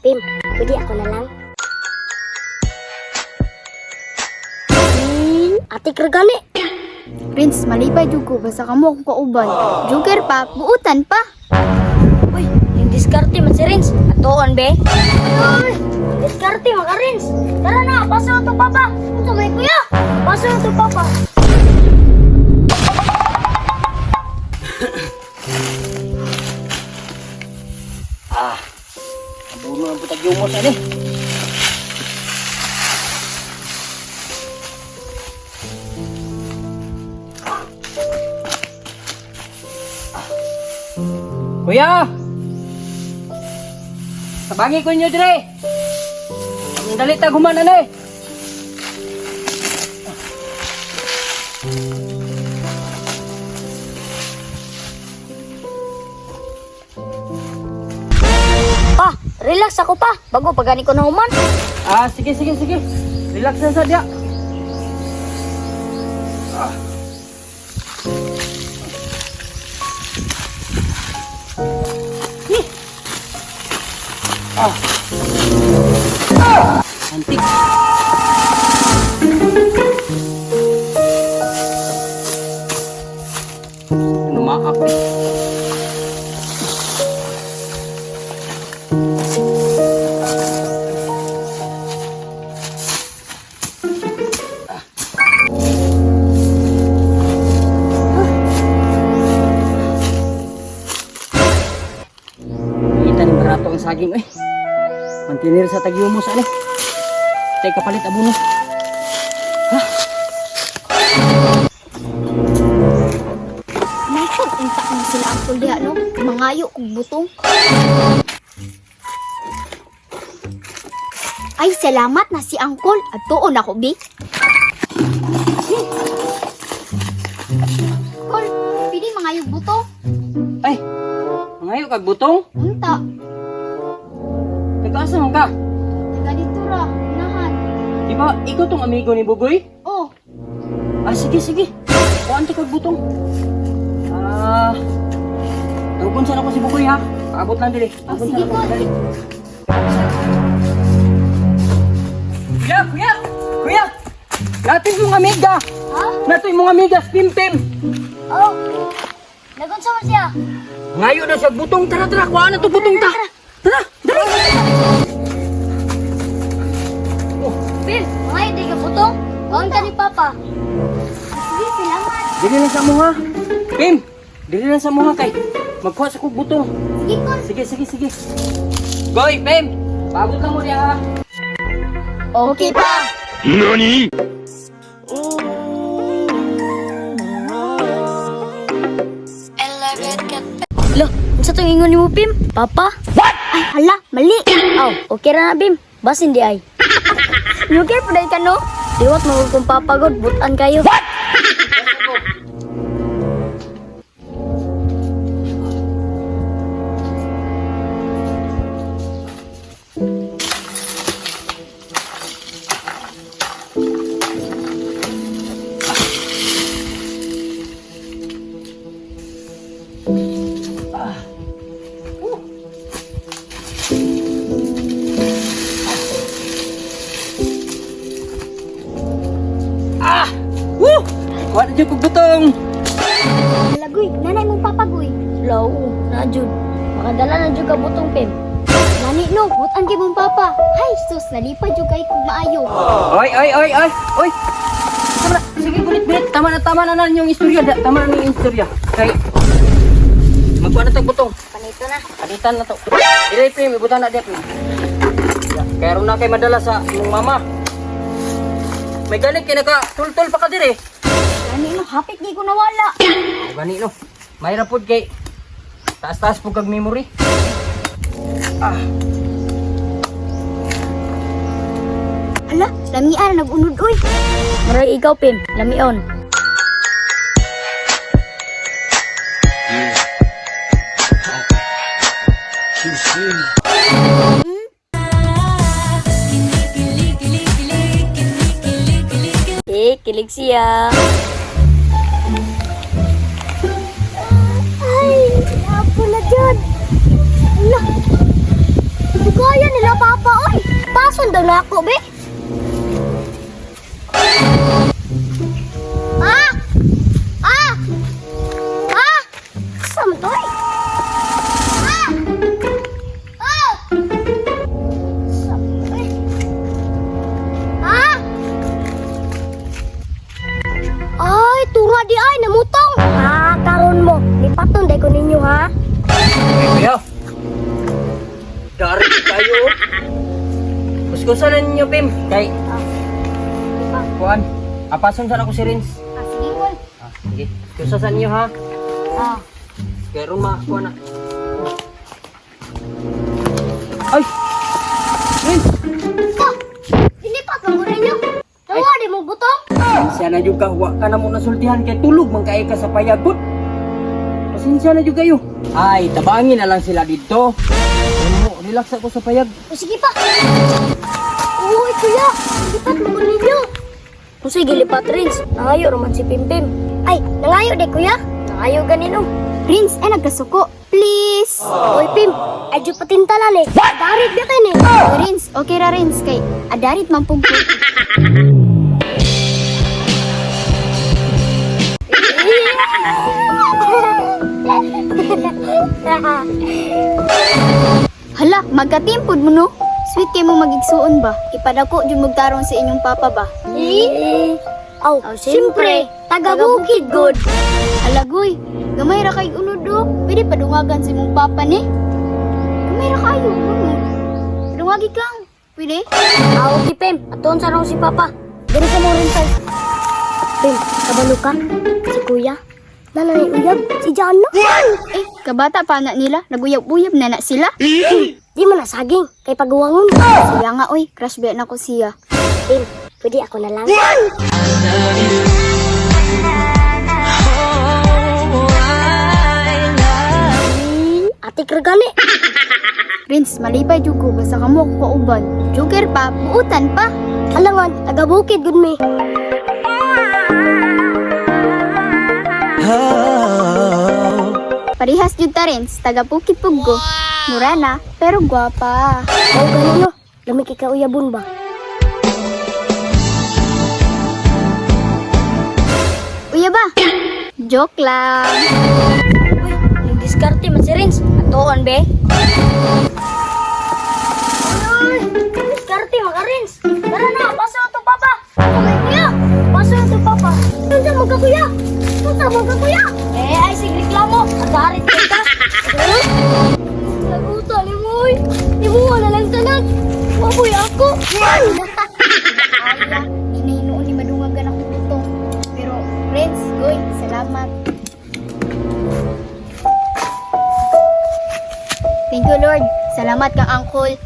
Pim, pwede ako na lang. Hmm, ate Kragani. Prince, malipay jud ko basta kamo akong kauban. Joker pa, buutan pa. Uy, yung diskarte man si Rins. Atoon, be. Uy, diskarte man ka, Rins. Tara na, paso to, papa. Ito, may kuya. Paso to, papa. Mos ani. Kuya! Tabangi ko nyo dire! Ang dalit na gumanan eh! Relax ako pa. Bago pagani ko na human. Ah, sige, sige, sige. Relax na sa dia. Ah. Ah. Antik. Saging eh. Mantinir sa tagyumos ani. Tay kapalit abuno. Nakon intak na sila ang kulya no. Mangayo kog butong. Ay, salamat na si Angkol. At tuon ako, Bi. Kol, pili mangayog buto. Ay. Ngayo kag butong. Unta, Nag-asa man ka? taga dito ra, unahan. Di ba ikaw tong amigo ni Bugoy? Oh, Ah, sige, sige. Kuhaan to kag butong. Ah. Tugon sana ko si Bugoy ha. Paabot lang dili. Ah, Tugon sige, ko. Kuya, kuya! Kuya! Natin mong amiga! ha? Natin mong amiga, Pim-Pim! Oh, nagun sa siya. Ngayon na sa butong, tara, tara, kuhaan na to butong ta! Tara, dali! Pim, mga hindi ka butong. Huwag ka ni Papa. Sige, salamat. Dili lang sa mga. Pim! Dili lang sa mga kay. Magkuha sa kong butong. Sige, Kol. Sige, sige, sige. Goy, Pim! Pagod ka mo diya ha. Okay pa. Lo, unsa tong ingon ni mo, Pim? Papa? Ay, hala, mali. Aw, okay ra na, Pim. Bas hindi ay. Joker, paday ka no? Diwat mo kung papagod, butan kayo. Ah! Lagoy, nanay mong papagoy. Law, na jud. Makadala na jud ka butong, Pim. Nani, no, butan kay mong papa. Hay, sus, nalipad yung kay kong maayo. Oy, oy, oy, oy, oy! Tama na, sige, bulit, bulit. Tama na, tama na na yung istorya. da- Tama na yung istorya. Kay, magkuha na tayong butong. Panito na. Palitan na to. Dili, Pim, ibutan na diyan. Kaya na kay madala sa imong mama. May galing kay naka tultul pa ka dire. Nani, no, hapit di ko nawala. O gani no. May rapod kay taas-taas po kag memory. Ah, Hala, lamian, nag-unod, uy. Maray ikaw, Pim. Lamion. Eh, kilig siya. Daw na ako be. Ah! Ah! Ah! To eh? Ah! Ah! Ah! Ah. Dari kayo. Kuskusan na ninyo, Pim. Kay, Ah, kuan. Apason sa ako si Rins. ah sige ko. Ah, sige. Kuskusan ninyo ha. Ah. Kay Roma, kuan na. Ay! Rins! Ah! Dilipat mo ninyo. Tawa di mo butong. Pasensya na juga, wa ka na mo nasultihan kay tulog man kay ka sa payagot. Pasensya na juga kayo. Ay, tabangin na lang sila dito. Ano, relax ako sa payag. O sige pa. Uy, kuya. Lipat mo ninyo. Kung sige, lipat Rins. Nangayo naman si Pimpim. Ay, nangayo de kuya. Nangayo ganino. Prince, ay nagkasuko. Please. Uy, Pim. Adyo patintalan eh. Darit na kayo eh. Oh, Rins, okay ra Rins kay adarit man ko. Hala, magkatimpod mo no. Sweet kay mo magigsuon ba? Ipadako jud mo tarong sa inyong papa ba? Eh. Aw, siyempre. Taga-bukid, good. Alagoy, gamay ra kay unod do. Pwede padungagan si mong papa ni. Gamay ra kayo. unod. Padungagi kang. Pwede? Aw, okay, Pim. Atoon sa raw si Papa. Dali ka mo rin. Pim, kabalo ka. Si Kuya. Nanay uyab. Si Jano. Eh, kabata pa na nila. Naguyab-uyab na na sila. Di mo nasaging. Kay pagwangon. Siya nga, oy. Crush ba na ko siya. Pim, pwede ako na lang. Ate Kragani. Prince, malipay jud ko. Basta kamo ako kauban. Joker pa, buutan pa. Alangan, taga-bukid good me. Parihas jud ta Rins. Taga Pukit Puggo. Mura na, pero gwapa. Aw, ganun no. Lami kay kauyabon ba? Uya ba? Joke lang. Uy, yung diskarte man si Rins. Atoon, be. Nandiyan mga kuya. Eh, ay, sige reklamo. Agarit ka ka. Laguta ni Moy. Di mo wala lang tanan. Maboy ako. Ala, inahinuon ni madungagan ako butong. Pero, Prince, goy, salamat. Thank you, Lord. Salamat kang uncle.